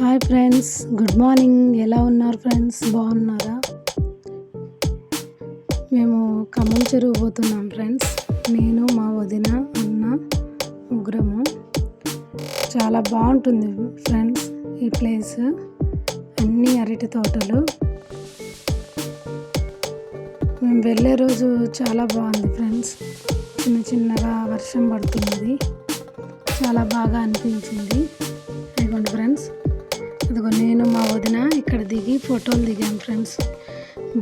Hi friends good morning. ఎలా ఉన్నారు friends? బాగున్నారా? మేము ఖమ్మం చెరువు పోతున్నాం ఫ్రెండ్స్. నేను మా వదిన అన్న ముగ్గురము చాలా బాగుంటుంది ఫ్రెండ్స్ ఈ ప్లేస్. అన్ని అరటి తోటలు. మేము వెళ్ళే రోజు చాలా బాగుంది ఫ్రెండ్స్. చిన్న చిన్నగా వర్షం పడుతున్నది. చాలా బాగా అనిపించింది. ఇదిగోండి ఫ్రెండ్స్. అదిగో నేను మా వదిన ఇక్కడ దిగి ఫోటోలు దిగాం ఫ్రెండ్స్.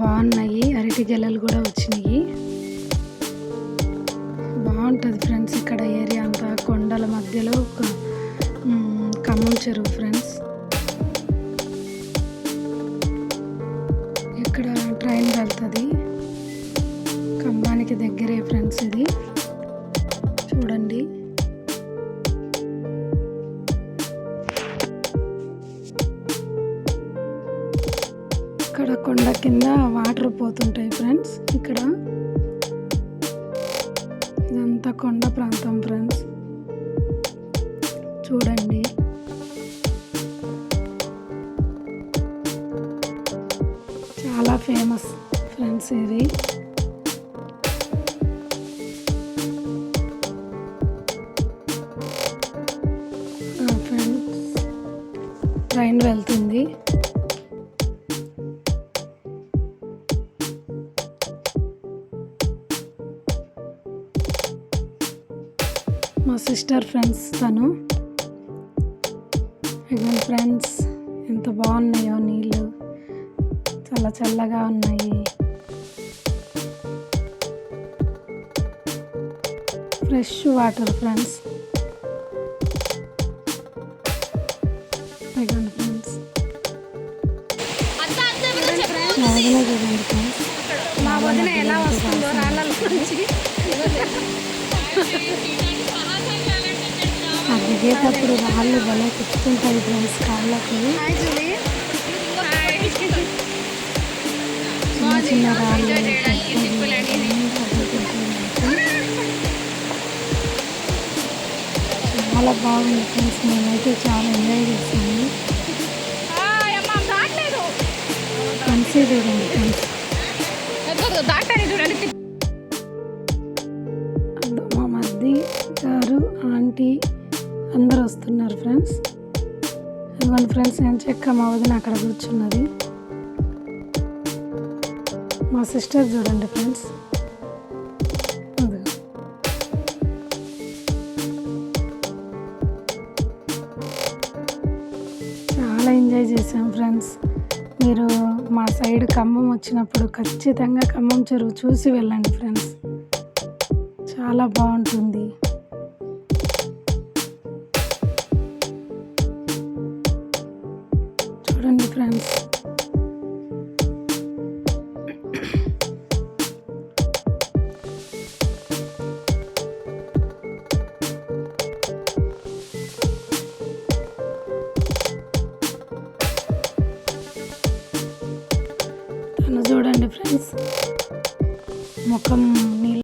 బాగున్నాయి. అరటి గెలలు కూడా వచ్చినాయి. బాగుంటుంది ఫ్రెండ్స్ ఇక్కడ ఏరియా అంతా. కొండల మధ్యలో ఒక ఖమ్మం చెరువు ఫ్రెండ్స్. ఇక్కడ ట్రైన్ వెళ్తుంది. ఖమ్మానికి దగ్గరే ఫ్రెండ్స్ ఇది. ఇక్కడ కొండ కింద వాటర్ పోతుంటాయి ఫ్రెండ్స్ ఇక్కడ. ఇదంతా కొండ ప్రాంతం ఫ్రెండ్స్. చూడండి. చాలా ఫేమస్ ఫ్రెండ్స్ ఇది. ఫ్రెండ్స్ ట్రైన్ వెళ్తుంది. మా సిస్టర్ ఫ్రెండ్స్ తను. ఇదిగో ఫ్రెండ్స్ ఎంత బాగున్నాయో నీళ్ళు. చాలా చల్లగా ఉన్నాయి. ఫ్రెష్ వాటర్ ఫ్రెండ్స్ ఇదిగోండి ఫ్రెండ్స్. మా వదిన చూడండి ఫ్రెండ్స్ మా వదిన ఎలా వస్తుందో రాళ్ళలో నుంచి దిగేటప్పుడు రాళ్ళు భలే కుచ్చుకుంటాయి ఫ్రెండ్స్ కాళ్ళకు. చిన్న చిన్న రాళ్ళు చాలా బాగుంది ఫ్రెండ్స్ నేనైతే చాలా ఎంజాయ్ చేశాను. దాటలేదు. ఫ్రెండ్స్ చూడండి ఫ్రెండ్స్ గారు ఆంటీ అందరు వస్తున్నారు ఫ్రెండ్స్ ఇదిగోండి ఫ్రెండ్స్ నేను చెక్క మా వదిన అక్కడ కూర్చున్నది. మా సిస్టర్ చూడండి ఫ్రెండ్స్ చాలా ఎంజాయ్ చేసాం ఫ్రెండ్స్ మీరు మా సైడ్ ఖమ్మం వచ్చినప్పుడు ఖచ్చితంగా ఖమ్మం చెరువు చూసి వెళ్ళండి ఫ్రెండ్స్ చాలా బాగుంటుంది. చూడండి ఫ్రెండ్స్ ముఖం నీళ్ళు